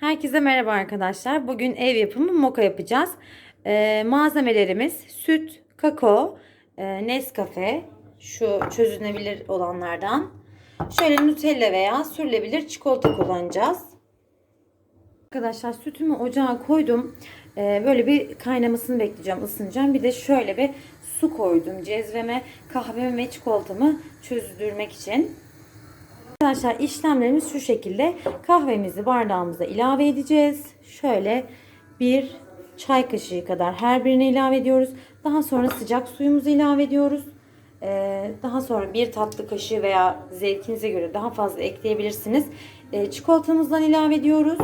Herkese merhaba arkadaşlar. Bugün ev yapımı moka yapacağız. Ee, malzemelerimiz süt, kakao, e, Nescafe, şu çözünebilir olanlardan. Şöyle Nutella veya sürülebilir çikolata kullanacağız. Arkadaşlar sütümü ocağa koydum. Ee, böyle bir kaynamasını bekleyeceğim, ısınacağım. Bir de şöyle bir su koydum cezveme, kahvemi ve çikolatamı çözdürmek için. Arkadaşlar işlemlerimiz şu şekilde. Kahvemizi bardağımıza ilave edeceğiz. Şöyle bir çay kaşığı kadar her birine ilave ediyoruz. Daha sonra sıcak suyumuzu ilave ediyoruz. Ee, daha sonra bir tatlı kaşığı veya zevkinize göre daha fazla ekleyebilirsiniz. Ee, çikolatamızdan ilave ediyoruz.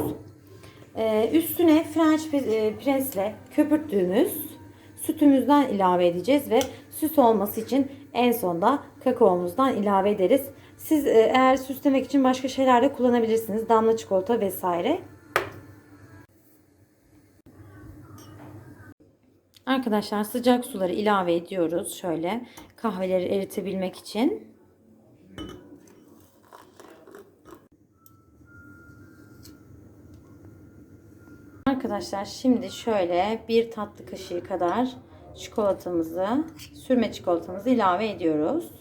Ee, üstüne French e, pressle köpürttüğümüz sütümüzden ilave edeceğiz ve süs olması için en sonda kakaomuzdan ilave ederiz. Siz e, eğer süslemek için başka şeyler de kullanabilirsiniz. Damla çikolata vesaire. Arkadaşlar sıcak suları ilave ediyoruz. Şöyle kahveleri eritebilmek için. Arkadaşlar şimdi şöyle bir tatlı kaşığı kadar çikolatamızı, sürme çikolatamızı ilave ediyoruz.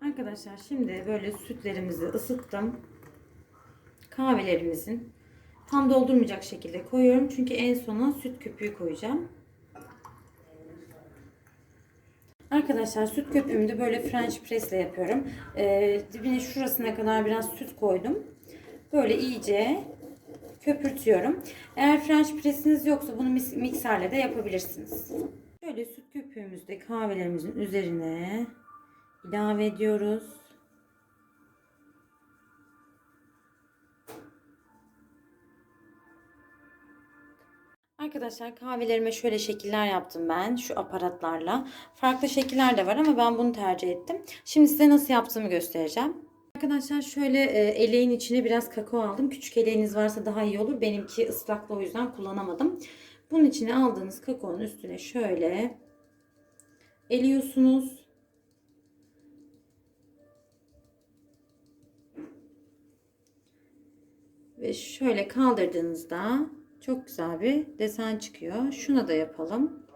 Arkadaşlar şimdi böyle sütlerimizi ısıttım. Kahvelerimizin tam doldurmayacak şekilde koyuyorum. Çünkü en sona süt köpüğü koyacağım. Arkadaşlar süt köpüğümü de böyle French press ile yapıyorum. Ee, dibine şurasına kadar biraz süt koydum. Böyle iyice köpürtüyorum. Eğer French pressiniz yoksa bunu mikserle de yapabilirsiniz. Şöyle süt köpüğümüzü de kahvelerimizin üzerine ilave ediyoruz. Arkadaşlar kahvelerime şöyle şekiller yaptım ben şu aparatlarla. Farklı şekiller de var ama ben bunu tercih ettim. Şimdi size nasıl yaptığımı göstereceğim. Arkadaşlar şöyle e, eleğin içine biraz kakao aldım. Küçük eleğiniz varsa daha iyi olur. Benimki ıslaklı o yüzden kullanamadım. Bunun içine aldığınız kakaonun üstüne şöyle eliyorsunuz. Ve şöyle kaldırdığınızda çok güzel bir desen çıkıyor. Şuna da yapalım.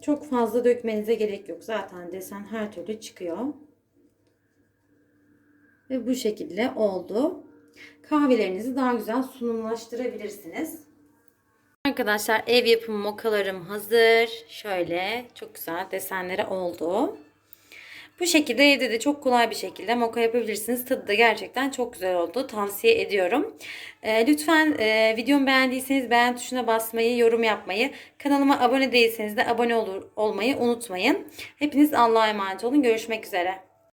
Çok fazla dökmenize gerek yok. Zaten desen her türlü çıkıyor. Ve bu şekilde oldu. Kahvelerinizi daha güzel sunumlaştırabilirsiniz. Arkadaşlar ev yapımı mokalarım hazır. Şöyle çok güzel desenleri oldu. Bu şekilde evde de çok kolay bir şekilde moka yapabilirsiniz. Tadı da gerçekten çok güzel oldu. Tavsiye ediyorum. E, lütfen e, videomu beğendiyseniz beğen tuşuna basmayı, yorum yapmayı, kanalıma abone değilseniz de abone olur, olmayı unutmayın. Hepiniz Allah'a emanet olun. Görüşmek üzere.